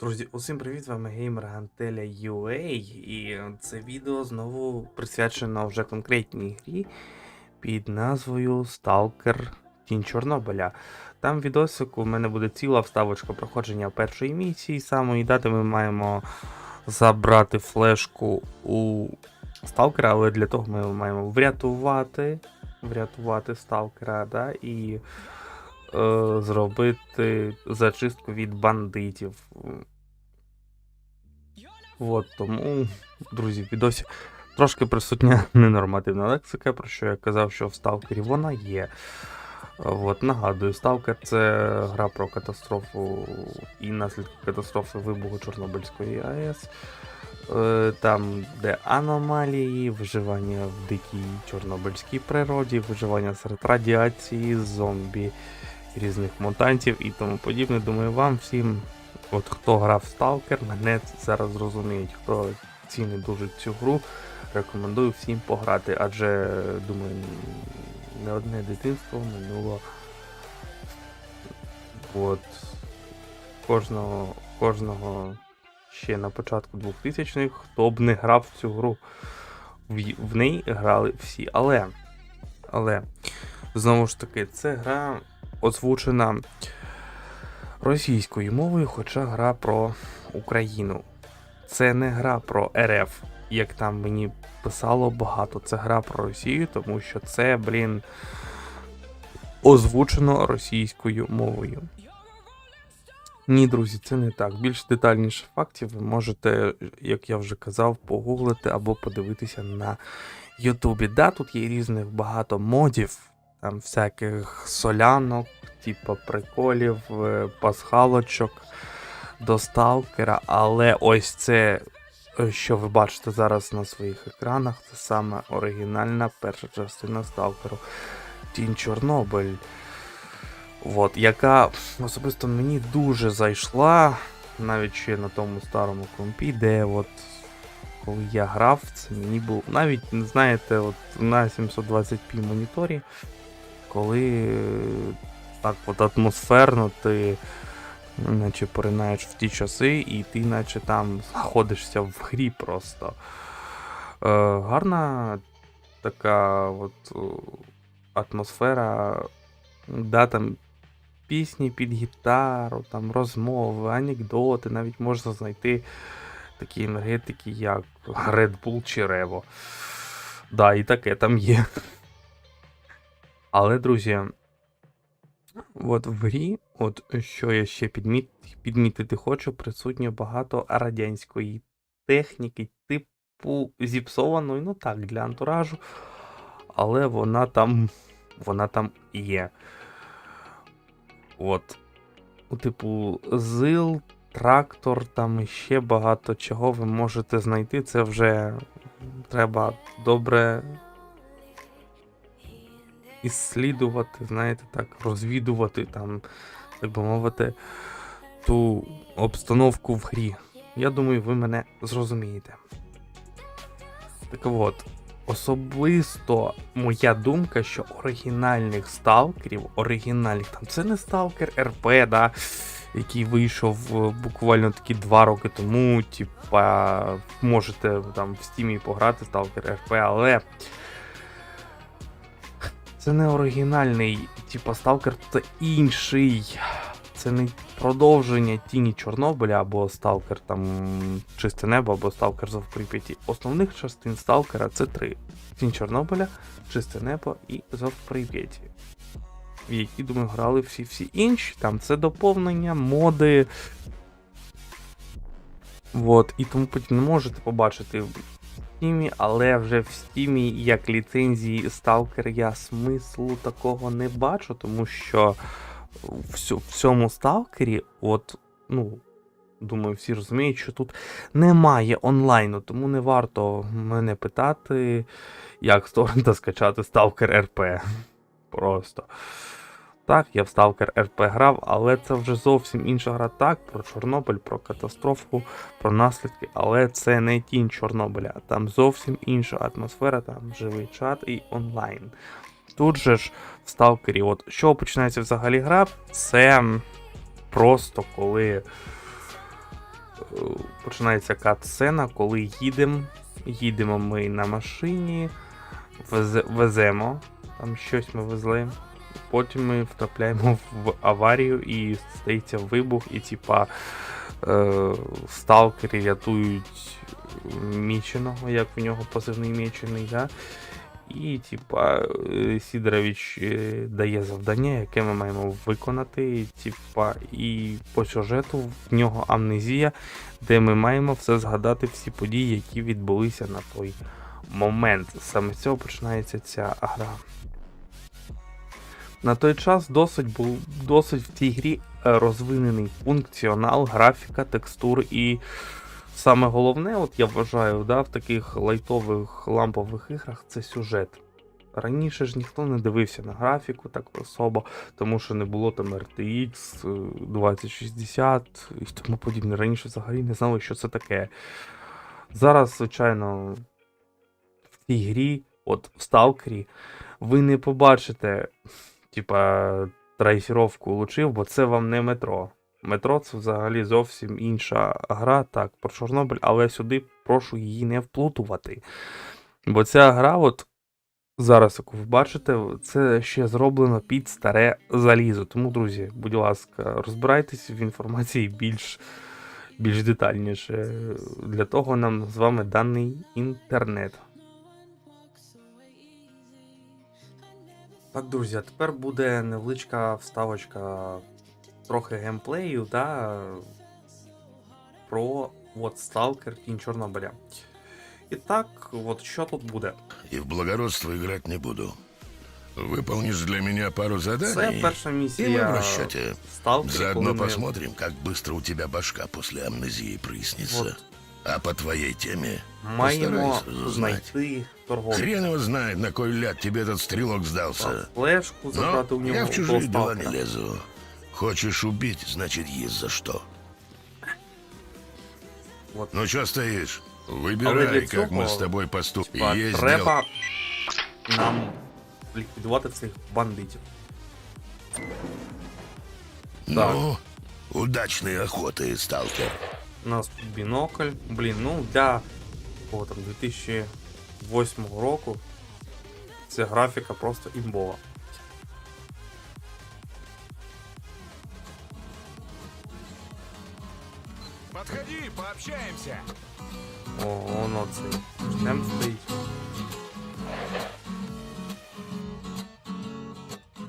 Друзі, усім привіт! Вами геймер Гантеля UA, і це відео знову присвячено вже конкретній грі під назвою Stalker Тінь Чорнобиля. Там відосику в мене буде ціла вставочка проходження першої місії. Самої дати ми маємо забрати флешку у Сталкера, але для того ми маємо врятувати, врятувати Сталкера, да, і е, зробити зачистку від бандитів. От тому, друзі, відосі трошки присутня ненормативна лексика, про що я казав, що в Сталкері вона є. От, нагадую, Сталкер це гра про катастрофу і наслідки катастрофи вибуху Чорнобильської АЕС. Е, Там, де аномалії, виживання в дикій чорнобильській природі, виживання серед радіації, зомбі, різних мутантів і тому подібне. Думаю, вам всім, от хто грав в Stalker, мене зараз зрозуміють, хто цінить дуже цю гру, рекомендую всім пограти, адже думаю, не одне дитинство минуло. От кожного, кожного ще на початку 2000-х, хто б не грав в цю гру. В, в неї грали всі. Але, але, знову ж таки, це гра озвучена російською мовою, хоча гра про Україну. Це не гра про РФ, як там мені писало багато. Це гра про Росію, тому що це, блін, озвучено російською мовою. Ні, друзі, це не так. Більш детальніше фактів ви можете, як я вже казав, погуглити або подивитися на Ютубі. Да, тут є різних багато модів, там всяких солянок, типу приколів, е, пасхалочок до сталкера, але ось це, е, що ви бачите зараз на своїх екранах, це саме оригінальна перша частина сталкеру. Тінь Чорнобиль. От, яка особисто мені дуже зайшла, навіть ще на тому старому компі, де от коли я грав, це мені було навіть, знаєте, от на 720p моніторі, коли е, так от атмосферно ти наче поринаєш в ті часи, і ти наче там знаходишся в грі просто. Е, гарна така от е, атмосфера, да, там пісні під гітару, там розмови, анекдоти, навіть можна знайти такі енергетики, як Red Bull чи Revo. Да, і таке там є. Але, друзі, от в грі, от що я ще підміт, підмітити хочу, присутньо багато радянської техніки, типу зіпсованої, ну так, для антуражу, але вона там, вона там є. От. Ну, типу, зил, трактор, там ще багато чого ви можете знайти. Це вже треба добре іслідувати, знаєте, так, розвідувати там, так би мовити, ту обстановку в грі. Я думаю, ви мене зрозумієте. Так от, особисто моя думка, що оригінальних сталкерів, оригінальних там це не сталкер РП, да, який вийшов е, буквально такі два роки тому. Типа, можете там в стімі пограти сталкер РП, але. Це не оригінальний, типа сталкер, це інший. Це не продовження тіні Чорнобиля або сталкер там Чисте небо, або сталкер Зов Прип'яті. Основних частин сталкера це три: Тінь Чорнобиля, Чисте небо і Зов Прип'яті. В які, думаю, грали всі-всі інші. Там це доповнення, моди. Вот, і тому потім не можете побачити Steam, але вже в Steam як ліцензії Stalker я смислу такого не бачу, тому що в цьому сталкері, от, ну, думаю, всі розуміють, що тут немає онлайну, тому не варто мене питати, як з скачати Stalker RP. Просто. Так, я в Stalker RP грав, але це вже зовсім інша гра. Так, про Чорнобиль, про катастрофу, про наслідки, але це не тінь Чорнобиля. Там зовсім інша атмосфера, там живий чат і онлайн. Тут же ж в Сталкері, от що починається взагалі гра, це просто коли починається кат-сцена, коли їдемо. Їдемо ми на машині, везе- веземо, там щось ми везли. Потім ми втрапляємо в аварію і стається вибух, і типа е, сталкери рятують міченого, як в нього позивний мічений, да? І, типа, е, Сідорович е, дає завдання, яке ми маємо виконати. Типа, і по сюжету в нього амнезія, де ми маємо все згадати, всі події, які відбулися на той момент. Саме з цього починається ця гра. На той час досить був досить в цій грі е, розвинений функціонал, графіка, текстур і саме головне, от я вважаю, да, в таких лайтових лампових іграх це сюжет. Раніше ж ніхто не дивився на графіку так особо, тому що не було там RTX е, 2060 і тому подібне. Раніше взагалі не знали, що це таке. Зараз, звичайно, в цій грі, от в Сталкері, ви не побачите, типа, трейсіровку лучів, бо це вам не метро. Метро це взагалі зовсім інша гра, так, про Чорнобиль, але сюди прошу її не вплутувати. Бо ця гра, от зараз, як ви бачите, це ще зроблено під старе залізо. Тому, друзі, будь ласка, розбирайтесь в інформації більш, більш детальніше. Для того нам з вами даний інтернет. Так, друзі, а тепер буде невеличка вставочка трохи геймплею, да, про от Stalker Тінь Чорнобиля. І так, от що тут буде? И в благородство играть не буду. Выполнишь для меня пару Це заданий, перша и мы в місія расчете. Stalker, Заодно коли ми... посмотрим, как быстро у тебя башка после амнезии прояснится. Вот. А по твоей теме маємо постарайся узнать. знайти торговця. Хрен его знает, на кой ляд тебе этот стрелок сдался. Флешку забрати у Но нього я в чужие того дела не сталкера. лезу. Хочешь убить, значит есть за что. Вот. Ну что стоишь? Але Выбирай, для как мы цього, с тобой поступим. Типа, Есть дело. треба нам ліквідувати цих бандитів. Ну, удачной охоты, сталкер. У нас тут бінокль. Блін, ну для кого там 2008 року ця графіка просто імбова. Подходи, пообщаемся. О, воно цей шлем стоїть.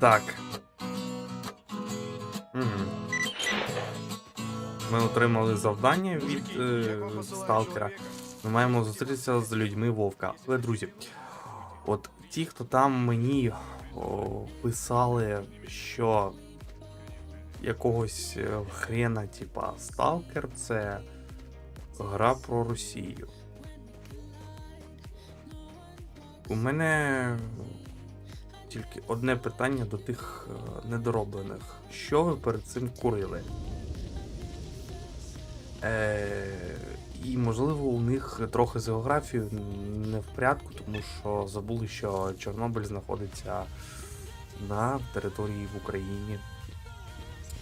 Так. Ми отримали завдання від е, сталкера. Ми маємо зустрітися з людьми Вовка. Але, друзі, от ті, хто там мені о, писали, що якогось е, хрена, типа Сталкер, це гра про Росію. У мене тільки одне питання до тих е, недороблених. Що ви перед цим курили? Е, і можливо у них трохи з географією не в порядку, тому що забули, що Чорнобиль знаходиться на території в Україні.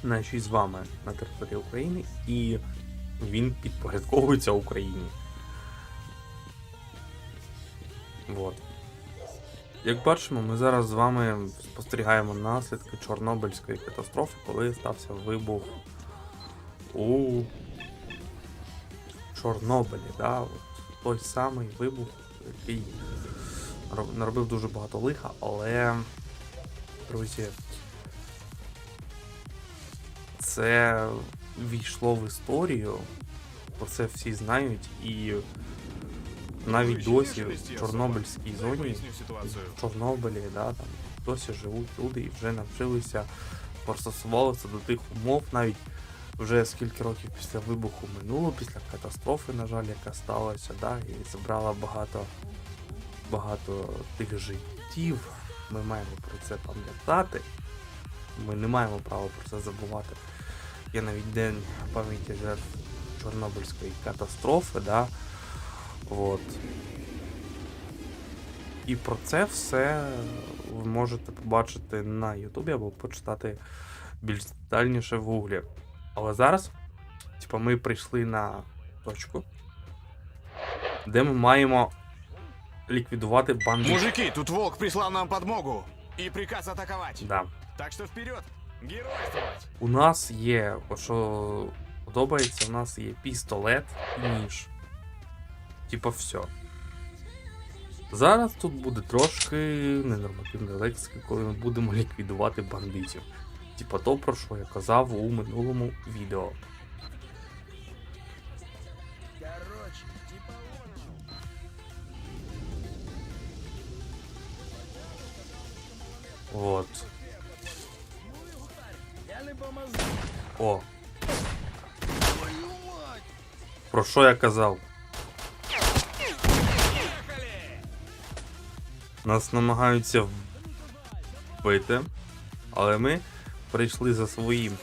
Нашій з вами на території України, і він підпорядковується Україні. Вот. Як бачимо, ми зараз з вами спостерігаємо наслідки Чорнобильської катастрофи, коли стався вибух у Чорнобилі. Да? От той самий вибух, який наробив дуже багато лиха, але, друзі, це війшло в історію, про це всі знають, і навіть досі в Чорнобильській зоні, в Чорнобилі, да, там досі живуть люди і вже навчилися пристосувалися до тих умов, навіть вже скільки років після вибуху минуло, після катастрофи, на жаль, яка сталася, да, і забрала багато, багато тих життів. Ми маємо про це пам'ятати. Ми не маємо права про це забувати. Є навіть день пам'яті жертв Чорнобильської катастрофи, да. От. І про це все ви можете побачити на Ютубі або почитати більш детальніше в гуглі. Але зараз, типа, ми прийшли на точку, де ми маємо ліквідувати бандитів. Мужики, тут волк прислал нам подмогу и приказ атаковать. Да. Так что вперед, геройствовать. У нас є, от що подобається, у нас є пістолет і ніж. Типа все. Зараз тут буде трошки ненормативної лексики, коли ми будемо ліквідувати бандитів. Типа то, про що я казав у минулому відео. Вот. О. Про що я казав? Нас намагаються вбити, але ми прийшли за своїм.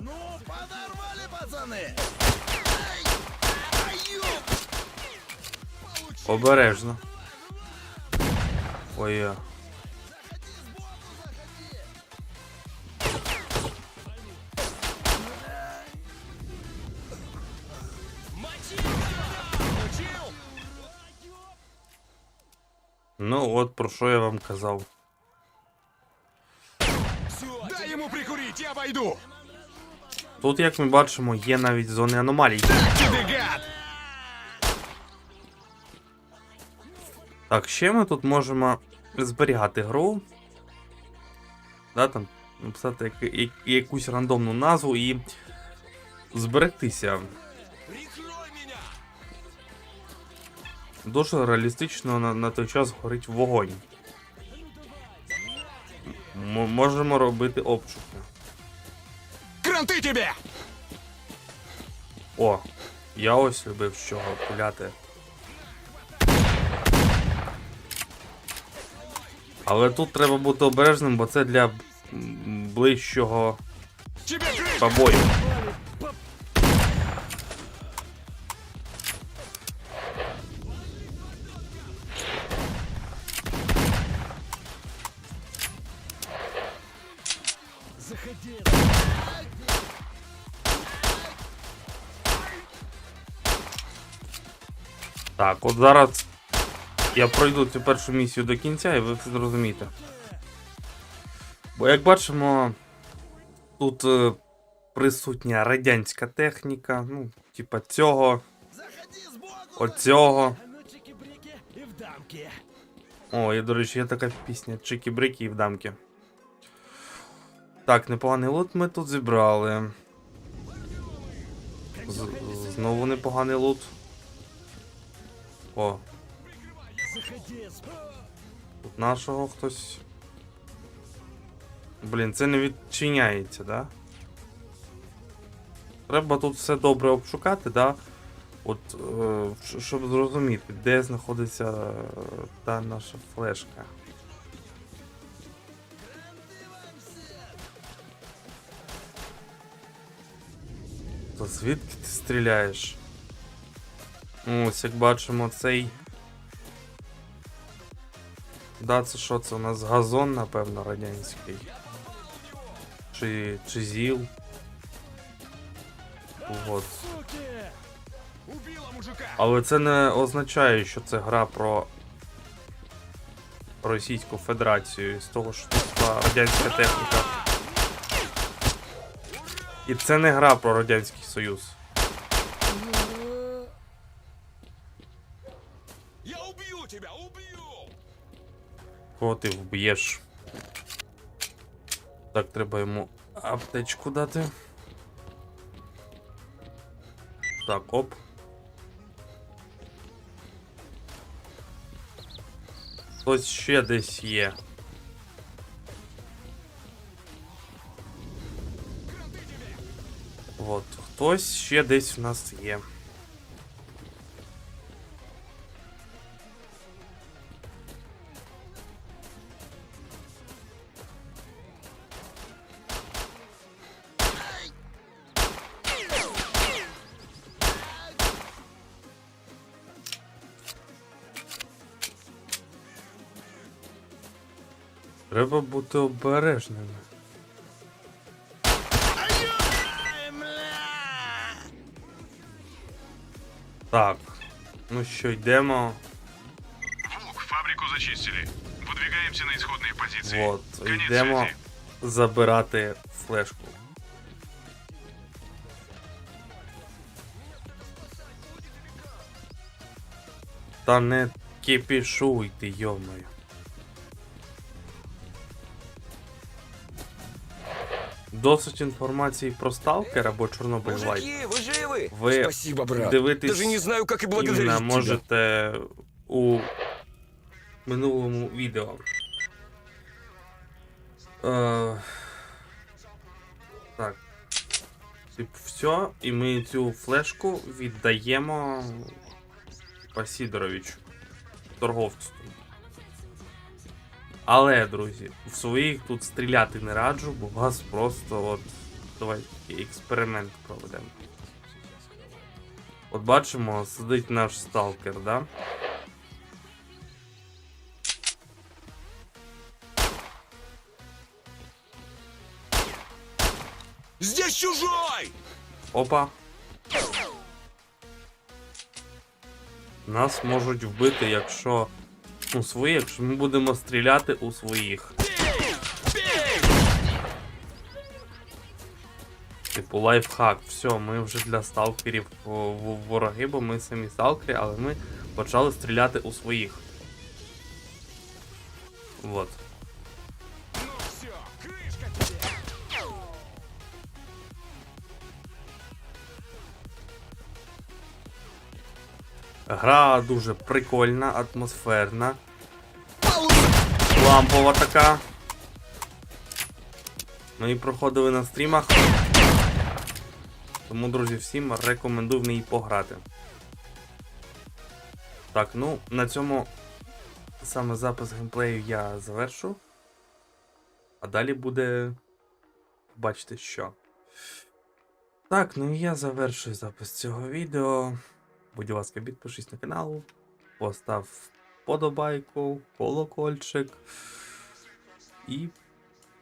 Ну, подорвали, пацаны! Обережно. Ой. Ну от про що я вам казав. Прикурить, я обойду. Тут, як ми бачимо, є навіть зони аномалій. Так, ще ми тут можемо зберігати гру. Да, там, написати як- якусь рандомну назву і зберегтися. Дуже реалістично на, на той час горить вогонь. М- можемо робити обшуки. Кранты тебе! О, я ось любив з чого пуляти. Але тут треба бути обережним, бо це для ближчого побою. От зараз я пройду цю першу місію до кінця і ви все зрозумієте. Бо як бачимо, тут е, присутня радянська техніка, ну, типа цього, оцього. О, і, до речі, є така пісня Чики-брики і в дамки. Так, непоганий лут ми тут зібрали. З- знову непоганий лут. О, тут нашого хтось. Блін, це не відчиняється, да? Треба тут все добре обшукати, да? От, е, щоб зрозуміти, де знаходиться е, та наша флешка. То звідки ти стріляєш? Ось як бачимо, цей. Да, це що це у нас газон, напевно, радянський. Чи, чи ЗІЛ. От. Суки! Убила мужика! Але це не означає, що це гра про Російську Федерацію з того, що тут радянська техніка. І це не гра про Радянський Союз. Кого ти вб'єш? Так, треба йому аптечку дати. Так, оп. Хтось ще десь є. От, хтось ще десь в нас є. Треба бути обережними. Так. Ну що, йдемо. Волк, фабрику зачистили. Выдвигаемся на исходные позиции. Вот, Конец йдемо связи. забирати флешку. Та не кипішуйте, йомою. Досить інформації про сталкер або Чорнобиль Лайт. Мужики, вы живы? Ви Спасибо, брат. дивитесь Даже не знаю, и благодарить Іменно можете у минулому відео. Е, так. Тип, все, і ми цю флешку віддаємо Сідоровичу, торговцю. Але, друзі, в своїх тут стріляти не раджу, бо вас просто от. Давайте експеримент проведемо. От бачимо, сидить наш сталкер, да? Здесь чужой! Опа. Нас можуть вбити, якщо. Ну, своїх, якщо ми будемо стріляти у своїх. Типу лайфхак, все, ми вже для сталкерів в- вороги, бо ми самі сталкери, але ми почали стріляти у своїх. Вот. Гра дуже прикольна, атмосферна. Лампова така. Ми її проходили на стрімах. Тому, друзі, всім рекомендую в неї пограти. Так, ну, на цьому саме запис геймплею я завершу. А далі буде. Бачите що. Так, ну і я завершую запис цього відео. Будь ласка, підпишись на канал, постав подобайку, колокольчик. І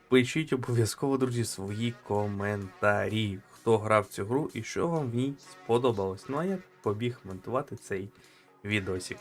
пишіть обов'язково, друзі, свої коментарі. Хто грав цю гру і що вам в ній сподобалось. Ну а я побіг монтувати цей відосик.